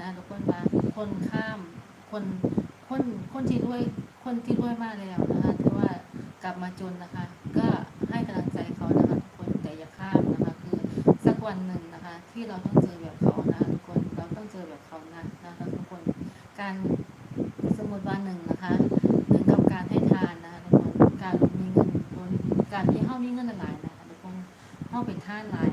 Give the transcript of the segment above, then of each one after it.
นะทุกคนว่าคนข้ามคนคนคนที่รวยคนที่รวยมากแล้วนะคะที่ว่ากลับมาจนนะคะ ก็ให้กำลังใจเขานะคะทุกคนแต่อย่าข้ามนะคะ คือสักวันหนึ่งนะคะ ที่เราต้องเจอแบบเขานะคะทุกคนเราต้องเจอแบบเขานะนะคะทุกคนการสมมติว่าหนึ่งนะคะหนึ่งกับการให้ทานนะคะทุกคนการมีเงินคนการที่เฮามีเงินหลายนะคะทุกคนเฮาเป็นท่านหลาย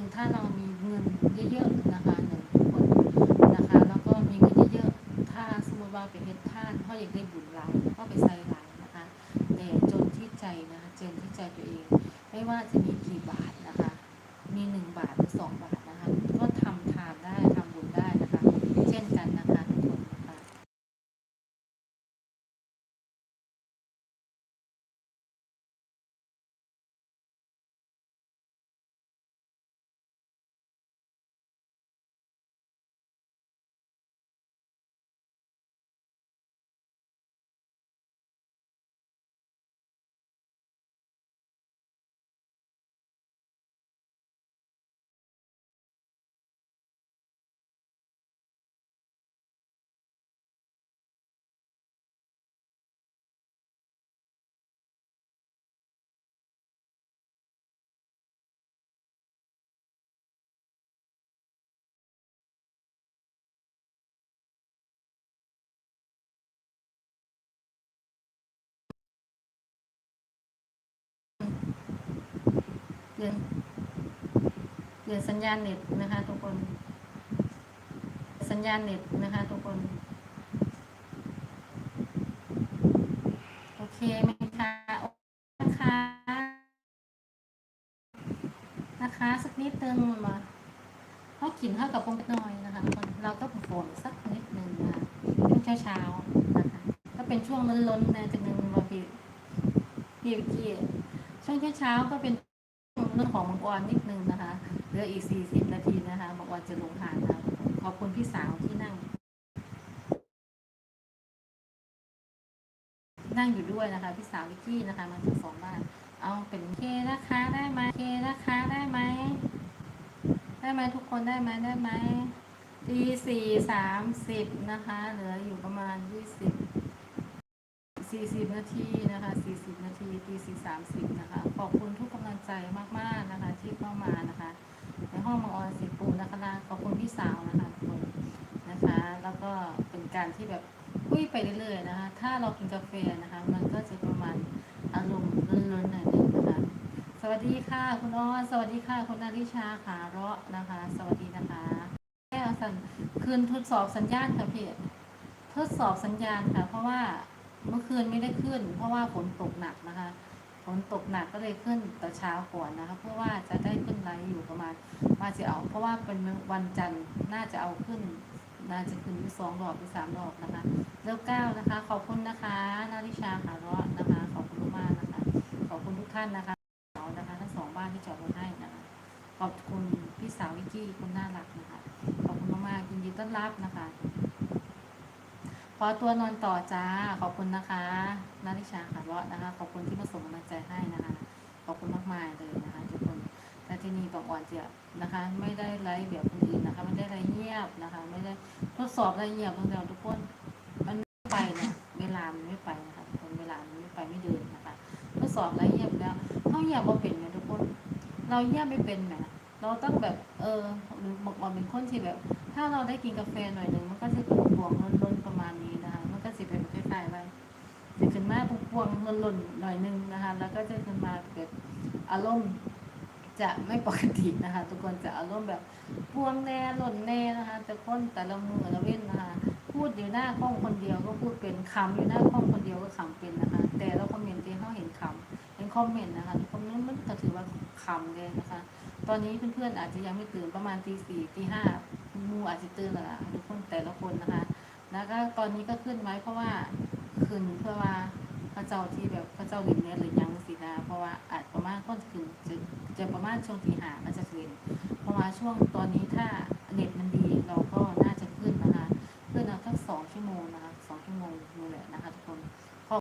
นึ่งถ้าเรามีเงินเยอะๆนะคะหนึ่งคนนะคะแล้วก็มีเงินเยอะๆถ้าสมมติว่าเป็นเฮ็นท่านพ่ออยากได้บุญหลายก็ไปใส่หลายนะคะแต่จนที่ใจนะคะจนที่ใจตัวเอง ไม่ว่าจะมีกี่บาทนะคะ มีหนึ่งบาทหรือสองบาท เปลี่ยนเปลี่ยนสัญญาณเน็ตนะคะ ทุกคน สัญญาณเน็ตนะคะ ทุกคน โอเคไหมคะโอเคนะคะนะคะสักนิดนึงมาเขากินเท่ากับพงน้อยนะคะทุกคนเราก็ฝนสักนิดนึงนะคะช่วงเช้าๆนะคะ ก็เป็นช่วงล้นๆนะจากนึงมาปีปีวิกี้ช่วงเช้าๆก็เป็น เรื่องของมังกรนิดนึงนะคะเหลืออีก 40 นาทีนะคะมังกรจะลงหานนะคะขอบคุณพี่สาวที่นั่ง นั่งอยู่ด้วยนะคะพี่สาววิกกี้นะคะมาจากสองบ้านเอาเป็นเคนะคะได้ไหมเคนะคะได้ไหมได้ไหมทุกคนได้ไหมได้ไหมตีสี่สามสิบนะคะ เหลืออยู่ประมาณยี่สิบ สี่สิบนาทีนะคะสี่สิบนาทีตีสี่สามสิบนะคะ ขอบคุณทุกกำลังใจมากๆนะคะ ที่เข้ามานะคะ ในห้องมังออนสีปูนะคะนะขอบคุณพี่สาวนะคะทุกคนนะคะ แล้วก็เป็นการที่แบบคุยไปเรื่อยๆนะคะ ถ้าเรากินกาแฟนะคะ มันก็จะประมาณอารมณ์ลินๆหน่อยหนึงนะคะ สวัสดีค่ะคุณอ้อนสวัสดีค่ะคุณนาริชาขาเราะนะคะ สวัสดีนะคะแก้วสันคืนทดสอบสัญญาณค่ะพี่ทดสอบสัญญาณค่ะ เพราะว่า เมื่อคืนไม่ได้ขึ้น เพราะว่าฝนตกหนักนะคะฝนตกหนักก็เลยขึ้นแต่เช้าก่อนนะคะ เพื่อว่าจะได้ขึ้นไลฟ์อยู่ประมาณมาจะเอา เพราะว่าเป็นวันจันทร์น่าจะเอาขึ้น น่าจะขึ้นที่สองรอบที่สามรอบนะคะเลิกเก้านะคะ ขอบคุณนะคะนาริชาขาร้อนนะคะ ขอบคุณมากนะคะ ขอบคุณทุกท่านนะคะเอานะคะทั้งสองบ้านที่จอดรถให้นะคะ ขอบคุณพี่สาววิกกี้คุณน่ารักนะคะ ขอบคุณมากๆยินดีต้อนรับนะคะ ขอตัวนอนต่อจ้า ขอบคุณนะคะนาริชาค่ะเลาะนะคะ ขอบคุณที่มาส่งกำลังใจให้นะคะ ขอบคุณมากมายเลยนะคะทุกคนแต่ที่นี่บอกอ่อนจะนะคะ ไม่ได้ไลฟ์แบบคนอื่นนะคะ ไม่ได้ไลฟ์เงียบนะคะ ไม่ได้ทดสอบไลฟ์เงียบทุกอย่าทุกคน มันไม่ไปเนี่ยเวลามันไม่ไปนะคะทุกคนเวลามันไม่ไปไม่เดินนะคะทดสอบไลฟ์เงียบแล้วเขาเงียบว่าเป็นไหมทุกคน เราเงียบไม่เป็นไหมเราต้องแบบเออหรือบอกว่าเป็นคนที่แบบ ถ้าเราได้กินกาแฟหน่อยหนึ่งมันก็จะเป็นบวงล้นๆประ มาณนี้นะคะ มันก็จะเป็นคล้ายๆไปจะขึ้นมาพวงๆล้นๆหน่อยหนึงนะคะ แล้วก็จะขึ้นมาเกิดอารมณ์จะไม่ปกตินะคะ ทุกคนจะอารมณ์แบบพวงแน่หล่นแน่นะคะแต่คนแต่ละมือละเว้นนะคะ พูดอยู่หน้ากล้องคนเดียวก็พูดเป็นคำอยู่หน้ากล้องคนเดียวก็ขำเป็นนะคะ แต่เราคอมเมนต์ที่เขาเห็นคำเห็นคอมเมนต์นะคะคอมเมนต์มันก็ถือว่าคำเลยนะคะ ตอนนี้เพื่อนๆอาจจะยังไม่ตื่นประมาณตีสี่ตีห้ามูอาจจะตื่นแล้วล่ะทุกคนแต่ละคนนะคะ แล้วก็ตอนนี้ก็ขึ้นไว้เพราะว่าขึ้นเพื่อว่าพระเจ้าที่แบบพระเจ้าวินเนี่ยหรือยังสินะเพราะว่าอาจประมาณต้นขึ้นจะจะประมาณช่วงตีหามันจะขึ้นเพราะว่าช่วงตอนนี้ถ้าเน็ตมันดีเราก็น่าจะขึ้นนะคะขึ้นเอาสักสองชั่วโมงนะคะสองชั่วโมงนี่แหละนะคะทุกคน